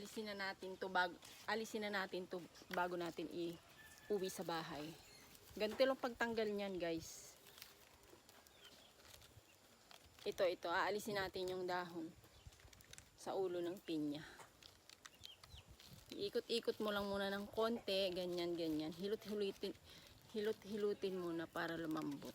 alisin na natin to bago, alisin na natin to bago natin i-uwi sa bahay. Ganito lang pagtanggal niyan, guys. Ito, ito. Aalisin natin yung dahon sa ulo ng pinya. Ikot-ikot mo lang muna ng konti, ganyan, ganyan. Hilot-hilutin, hilot-hilutin muna para lumambot.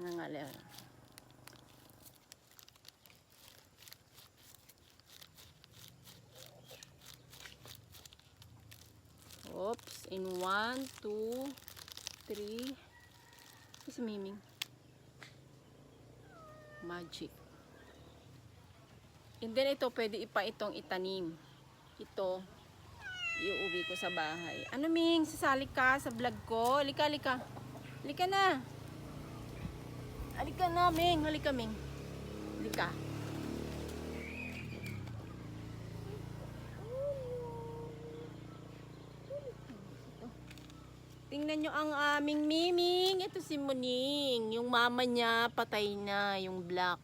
Nangali. Oops. In one, two, three. Si Miming. Magic. And then ito, pwede ipa itong itanim. Ito, iuwi ko sa bahay. Ano Ming, sasali ka sa vlog ko? Halika, halika. Halika na. Halika na, Ming. Halika, Ming. Halika. Tingnan nyo ang aming miming. Ito si Muning. Yung mama niya patay na. Yung black.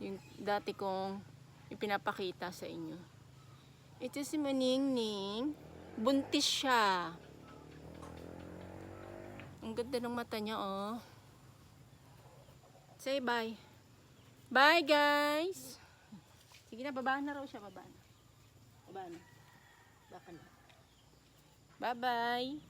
Yung dati kong ipinapakita sa inyo. Ito si Muning Ning. Buntis siya. Ang ganda ng mata niya, oh. Say bye. Bye, guys. Sige na, babaan na raw siya. Babaan na. Babaan. Baka na. Bye-bye.